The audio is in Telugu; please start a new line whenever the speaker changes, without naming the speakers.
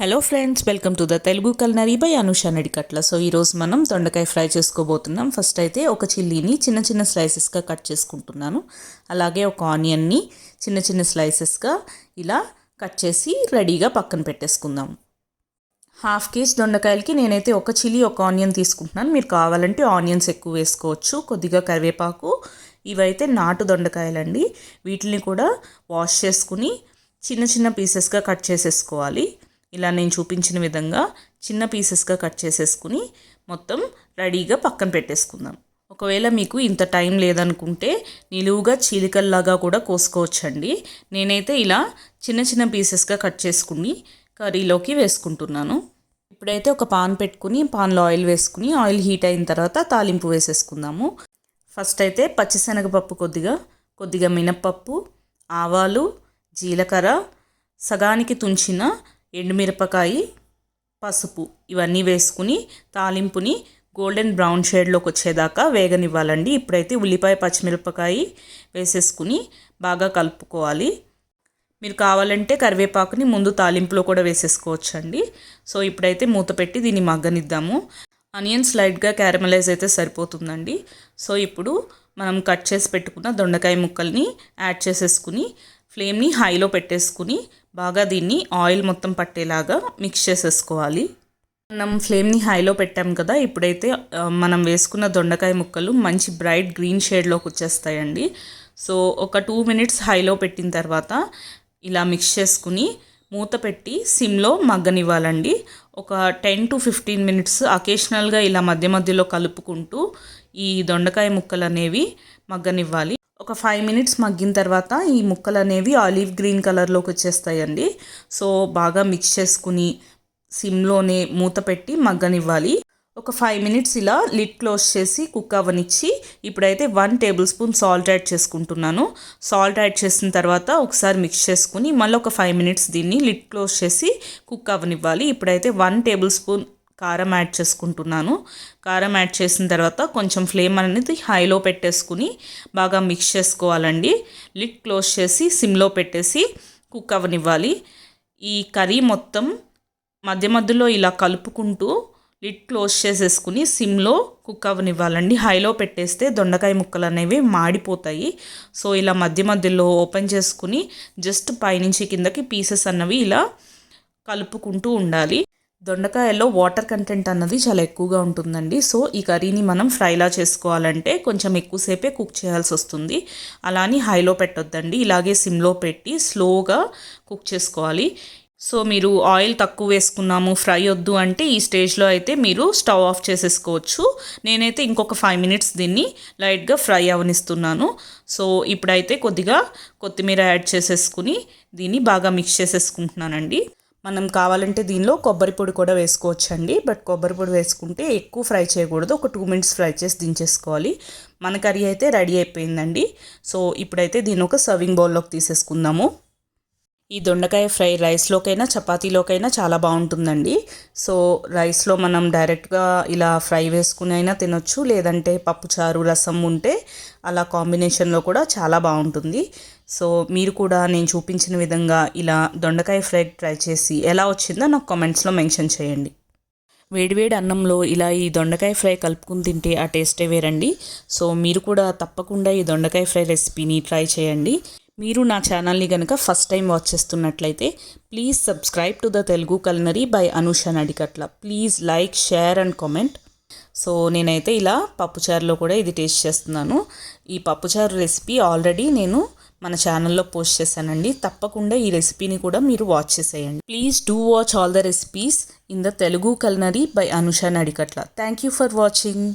Hello friends welcome to the Telugu culinary by Anusha Nadikatla so ఈరోజు మనం దొండకాయ ఫ్రై చేసుకోబోతున్నాం. ఫస్ట్ అయితే ఒక చిల్లీని చిన్న చిన్న స్లైసెస్గా కట్ చేసుకుంటున్నాను. అలాగే ఒక ఆనియన్ని చిన్న చిన్న స్లైసెస్గా ఇలా కట్ చేసి రెడీగా పక్కన పెట్టేసుకుందాం. హాఫ్ కేజీ దొండకాయలకి నేనైతే ఒక చిల్లీ ఒక ఆనియన్ తీసుకుంటున్నాను. మీరు కావాలంటే ఆనియన్స్ ఎక్కువ వేసుకోవచ్చు. కొద్దిగా కరివేపాకు ఇవైతే నాటు దొండకాయలండి. వీటిని కూడా వాష్ చేసుకుని చిన్న చిన్న పీసెస్గా కట్ చేసేసుకోవాలి. ఇలా నేను చూపించిన విధంగా చిన్న పీసెస్గా కట్ చేసేసుకుని మొత్తం రెడీగా పక్కన పెట్టేసుకుందాం. ఒకవేళ మీకు ఇంత టైం లేదనుకుంటే నిలువుగా చీలికల్లాగా కూడా కోసుకోవచ్చండి. నేనైతే ఇలా చిన్న చిన్న పీసెస్గా కట్ చేసుకుని కర్రీలోకి వేసుకుంటున్నాను. ఇప్పుడైతే ఒక పాన్ పెట్టుకుని పాన్లో ఆయిల్ వేసుకుని ఆయిల్ హీట్ అయిన తర్వాత తాలింపు వేసేసుకుందాము. ఫస్ట్ అయితే పచ్చిశనగపప్పు కొద్దిగా కొద్దిగా మినప్పప్పు ఆవాలు జీలకర్ర సగానికి తుంచిన ఎండుమిరపకాయ పసుపు ఇవన్నీ వేసుకుని తాలింపుని గోల్డెన్ బ్రౌన్ షేడ్లోకి వచ్చేదాకా వేగనివ్వాలండి. ఇప్పుడైతే ఉల్లిపాయ పచ్చిమిరపకాయ వేసేసుకుని బాగా కలుపుకోవాలి. మీరు కావాలంటే కరివేపాకుని ముందు తాలింపులో కూడా వేసేసుకోవచ్చండి. సో ఇప్పుడైతే మూత పెట్టి దీన్ని మగ్గనిద్దాము. ఆనియన్స్ లైట్గా క్యారమలైజ్ అయితే సరిపోతుందండి. సో ఇప్పుడు మనం కట్ చేసి పెట్టుకున్న దొండకాయ ముక్కల్ని యాడ్ చేసేసుకుని ఫ్లేమ్ని హైలో పెట్టేసుకుని బాగా దీన్ని ఆయిల్ మొత్తం పట్టేలాగా మిక్స్ చేసేసుకోవాలి. మనం ఫ్లేమ్ని హైలో పెట్టాం కదా ఇప్పుడైతే మనం వేసుకున్న దొండకాయ ముక్కలు మంచి బ్రైట్ గ్రీన్ షేడ్లోకి వచ్చేస్తాయండి. సో ఒక టూ మినిట్స్ హైలో పెట్టిన తర్వాత ఇలా మిక్స్ చేసుకుని మూత పెట్టి సిమ్లో మగ్గనివ్వాలండి. ఒక టెన్ టు ఫిఫ్టీన్ మినిట్స్ అకేషనల్గా ఇలా మధ్య మధ్యలో కలుపుకుంటూ ఈ దొండకాయ ముక్కలు అనేవి మగ్గనివ్వాలి. ఒక ఫైవ్ మినిట్స్ మగ్గిన తర్వాత ఈ ముక్కలు అనేవి ఆలివ్ గ్రీన్ కలర్లోకి వచ్చేస్తాయండి. సో బాగా మిక్స్ చేసుకుని సిమ్లోనే మూత పెట్టి మగ్గనివ్వాలి. ఒక ఫైవ్ మినిట్స్ ఇలా లిడ్ క్లోజ్ చేసి కుక్ అవ్వనిచ్చి ఇప్పుడైతే one tablespoon salt add చేసుకుంటున్నాను. సాల్ట్ యాడ్ చేసిన తర్వాత ఒకసారి మిక్స్ చేసుకుని మళ్ళీ ఒక ఫైవ్ మినిట్స్ దీన్ని లిడ్ క్లోజ్ చేసి కుక్ అవ్వనివ్వాలి. ఇప్పుడైతే వన్ టేబుల్ స్పూన్ కారం యాడ్ చేసుకుంటున్నాను. కారం యాడ్ చేసిన తర్వాత కొంచెం ఫ్లేమ్ అనేది హైలో పెట్టేసుకుని బాగా మిక్స్ చేసుకోవాలండి. లిడ్ క్లోజ్ చేసి సిమ్లో పెట్టేసి కుక్ అవనివ్వాలి ఈ కర్రీ మొత్తం మధ్య మధ్యలో ఇలా కలుపుకుంటూ లిడ్ క్లోజ్ చేసేసుకుని సిమ్లో కుక్ అవనివ్వాలండి హైలో పెట్టేస్తే దొండకాయ ముక్కలు అనేవి మాడిపోతాయి. సో ఇలా మధ్య మధ్యలో ఓపెన్ చేసుకుని జస్ట్ పైనుంచి కిందకి పీసెస్ అన్నవి ఇలా కలుపుకుంటూ ఉండాలి. దొండకాయల్లో వాటర్ కంటెంట్ అన్నది చాలా ఎక్కువగా ఉంటుందండి. సో ఈ కర్రీని మనం ఫ్రైలా చేసుకోవాలంటే కొంచెం ఎక్కువసేపే కుక్ చేయాల్సి వస్తుంది. అలాని హైలో పెట్టొద్దండి. ఇలాగే సిమ్లో పెట్టి స్లోగా కుక్ చేసుకోవాలి. సో మీరు ఆయిల్ తక్కువ వేసుకున్నాము ఫ్రై వద్దు అంటే ఈ స్టేజ్లో అయితే మీరు స్టవ్ ఆఫ్ చేసేసుకోవచ్చు. నేనైతే ఇంకొక ఫైవ్ మినిట్స్ దీన్ని లైట్గా ఫ్రై అవనిస్తున్నాను. సో ఇప్పుడైతే కొద్దిగా కొత్తిమీర యాడ్ చేసేసుకుని దీన్ని బాగా మిక్స్ చేసేసుకుంటున్నానండి. మనం కావాలంటే దీనిలో కొబ్బరి పొడి కూడా వేసుకోవచ్చండి. బట్ కొబ్బరి పొడి వేసుకుంటే ఎక్కువ ఫ్రై చేయకూడదు. ఒక టూ మినిట్స్ ఫ్రై చేసి దించేసుకోవాలి. మన కర్రీ అయితే రెడీ అయిపోయిందండి. సో ఇప్పుడైతే దీన్ని ఒక సర్వింగ్ బౌల్లోకి తీసేసుకుందాము. ఈ దొండకాయ ఫ్రై రైస్లోకైనా చపాతీలోకైనా చాలా బాగుంటుందండి. సో రైస్లో మనం డైరెక్ట్గా ఇలా ఫ్రై వేసుకుని అయినా తినొచ్చు. లేదంటే పప్పుచారు రసం ఉంటే అలా కాంబినేషన్లో కూడా చాలా బాగుంటుంది. సో మీరు కూడా నేను చూపించిన విధంగా ఇలా దొండకాయ ఫ్రై ట్రై చేసి ఎలా వచ్చిందో నాకు కామెంట్స్లో మెన్షన్ చేయండి. వేడివేడి అన్నంలో ఇలా ఈ దొండకాయ ఫ్రై కలుపుకుని తింటే ఆ టేస్టే వేరండి. సో మీరు కూడా తప్పకుండా ఈ దొండకాయ ఫ్రై రెసిపీని ట్రై చేయండి. మీరు నా ఛానల్ని కనుక ఫస్ట్ టైం వాచ్ చేస్తున్నట్లయితే please subscribe to the Telugu culinary by Anusha Nadikatla please like share and comment so నేనైతే ఇలా పప్పుచారులో కూడా ఇది టేస్ట్ చేస్తున్నాను. ఈ పప్పుచారు రెసిపీ ఆల్రెడీ నేను మన ఛానల్లో పోస్ట్ చేశానండి. తప్పకుండా ఈ రెసిపీని కూడా మీరు వాచ్ చేసేయండి. Please do watch all the recipes in the Telugu culinary by Anusha Nadikatla thank you for watching